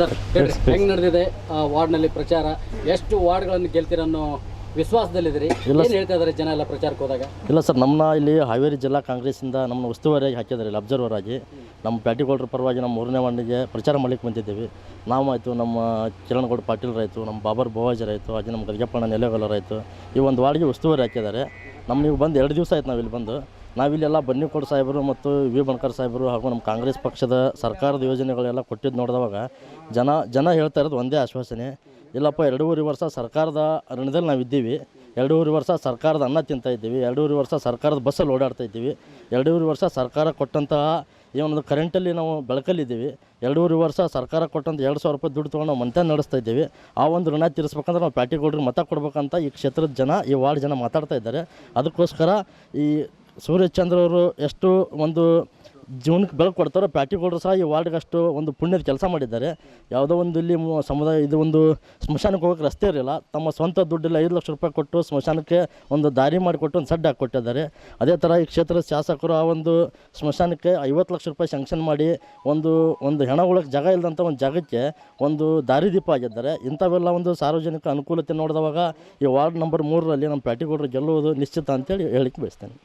Sir ಹೆಂಗ್ ನಡೆದಿದೆ ಆ, ವಾರ್ಡ್ನಲ್ಲಿ ಪ್ರಚಾರ? ಎಷ್ಟು ವಾರ್ಡ್ಗಳನ್ನು ಗೆಲ್ತೀರ ಅನ್ನೋ ವಿಶ್ವಾಸದಲ್ಲಿದ್ದೀರಿ? ಇಲ್ಲ ಹೇಳ್ತಾ ಇದ್ದಾರೆ ಜನ ಎಲ್ಲ ಪ್ರಚಾರಕ್ಕೆ ಹೋದಾಗ? ಇಲ್ಲ ಸರ್ ನಮ್ಮನ್ನ ಇಲ್ಲಿ ಹಾವೇರಿ ಜಿಲ್ಲಾ ಕಾಂಗ್ರೆಸ್ಸಿಂದ ನಮ್ಮನ್ನ ಉಸ್ತುವಾರಿಯಾಗಿ ಹಾಕಿದ್ದಾರೆ ಇಲ್ಲಿ ಅಬ್ಸರ್ವರ್ ಆಗಿ. ನಮ್ಮ ಪ್ಯಾಟಿಗೌಡರ ಪರವಾಗಿ ನಮ್ಮ ಮೂರನೇ ವಾರ್ಡಿಗೆ ಪ್ರಚಾರ ಮಾಡ್ಲಿಕ್ಕೆ ಬಂದಿದ್ದೀವಿ. ನಾವು ಆಯಿತು ನಮ್ಮ ಕಿರಣಗೌಡ ಪಾಟೀಲ್ರಾಯಿತು ನಮ್ಮ ಬಾಬರ್ ಬೋವಾಜರಾಯಿತು ಹಾಗೆ ನಮ್ಮ ಗದಗಪ್ಪಣ್ಣ ನೆಲೆಗೊಲ್ಲರಾಯಿತು ಈ ಒಂದು ವಾರ್ಡ್ಗೆ ಉಸ್ತುವಾರಿ ಹಾಕಿದ್ದಾರೆ. ನಮ್ಮ ನೀವು ಬಂದು ಎರಡು ದಿವಸ ಆಯ್ತು ನಾವು ಇಲ್ಲಿ ಬಂದು. ನಾವಿಲ್ಲೆಲ್ಲ ಬನ್ನಿಕೋಡ ಸಾಹೇಬರು ಮತ್ತು ವಿ. ಬಣಕರ್ ಸಾಹೇಬರು ಹಾಗೂ ನಮ್ಮ ಕಾಂಗ್ರೆಸ್ ಪಕ್ಷದ ಸರ್ಕಾರದ ಯೋಜನೆಗಳೆಲ್ಲ ಕೊಟ್ಟಿದ್ದು ನೋಡಿದವಾಗ ಜನ ಜನ ಹೇಳ್ತಾ ಇರೋದು ಒಂದೇ ಆಶ್ವಾಸನೆ. ಇಲ್ಲಪ್ಪ, ಎರಡೂವರೆ ವರ್ಷ ಸರ್ಕಾರದ ಋಣದಲ್ಲಿ ನಾವು ಇದ್ದೀವಿ ಎರಡೂವರೆ ವರ್ಷ ಸರ್ಕಾರದ ಅನ್ನ ತಿಂತಾ ಇದ್ದೀವಿ. ಎರಡೂವರೆ ವರ್ಷ ಸರ್ಕಾರದ ಬಸ್ಸಲ್ಲಿ ಓಡಾಡ್ತಾ ಇದ್ದೀವಿ. ಎರಡೂವರೆ ವರ್ಷ ಸರ್ಕಾರ ಕೊಟ್ಟಂತಹ ಈ ಒಂದು ಕರೆಂಟಲ್ಲಿ ನಾವು ಬೆಳಕಲ್ಲಿದ್ದೀವಿ. ಎರಡೂವರೆ ವರ್ಷ ಸರ್ಕಾರ ಕೊಟ್ಟಂತ ಎರಡು ಸಾವಿರ ರೂಪಾಯಿ ದುಡ್ಡು ತೊಗೊಂಡು ನಾವು ಮಂತ್ಯ ನಡೆಸ್ತಾ ಇದ್ದೀವಿ. ಆ ಒಂದು ಋಣ ತೀರಿಸ್ಬೇಕಂದ್ರೆ ನಾವು ಪ್ಯಾಟಿಗೌಡ್ರಿಗೆ ಮತ ಕೊಡ್ಬೇಕಂತ ಈ ಕ್ಷೇತ್ರದ ಜನ, ಈ ವಾರ್ಡ್ ಜನ ಮಾತಾಡ್ತಾ ಇದ್ದಾರೆ. ಅದಕ್ಕೋಸ್ಕರ ಈ ಸೂರ್ಯಚಂದ್ರ ಅವರು ಎಷ್ಟು ಒಂದು ಜೀವನಕ್ಕೆ ಬೆಳಕು ಕೊಡ್ತಾರೋ ಪ್ಯಾಟಿಗೌಡರು ಸಹ ಈ ವಾರ್ಡ್ಗೆ ಅಷ್ಟು ಒಂದು ಪುಣ್ಯದ ಕೆಲಸ ಮಾಡಿದ್ದಾರೆ. ಯಾವುದೋ ಒಂದು ಇಲ್ಲಿ ಸಮುದಾಯ ಇದು ಒಂದು ಸ್ಮಶಾನಕ್ಕೆ ಹೋಗೋಕೆ ರಸ್ತೆ ಇರಲಿಲ್ಲ. ತಮ್ಮ ಸ್ವಂತ ದುಡ್ಡಲ್ಲಿ ಐದು ಲಕ್ಷ ರೂಪಾಯಿ ಕೊಟ್ಟು ಸ್ಮಶಾನಕ್ಕೆ ಒಂದು ದಾರಿ ಮಾಡಿಕೊಟ್ಟು ಒಂದು ಸಡ್ಡ ಹಾಕ್ಕೊಟ್ಟಿದ್ದಾರೆ. ಅದೇ ಥರ ಈ ಕ್ಷೇತ್ರದ ಶಾಸಕರು ಆ ಒಂದು ಸ್ಮಶಾನಕ್ಕೆ ಐವತ್ತು ಲಕ್ಷ ರೂಪಾಯಿ ಸ್ಯಾಂಕ್ಷನ್ ಮಾಡಿ ಒಂದು ಒಂದು ಹೆಣ ಉಳಕ್ಕೆ ಜಾಗ ಇಲ್ಲದಂಥ ಒಂದು ಜಾಗಕ್ಕೆ ಒಂದು ದಾರಿದೀಪ ಆಗಿದ್ದಾರೆ ಇಂಥವೆಲ್ಲ ಒಂದು ಸಾರ್ವಜನಿಕ ಅನುಕೂಲತೆ ನೋಡಿದವಾಗ ಈ ವಾರ್ಡ್ ನಂಬರ್ ಮೂರರಲ್ಲಿ ನಮ್ಮ ಪ್ಯಾಟಿಗೌಡರು ಗೆಲ್ಲುವುದು ನಿಶ್ಚಿತ ಅಂತೇಳಿ ಹೇಳಿಕ್ಕೆ ಬಯಸ್ತೇನೆ.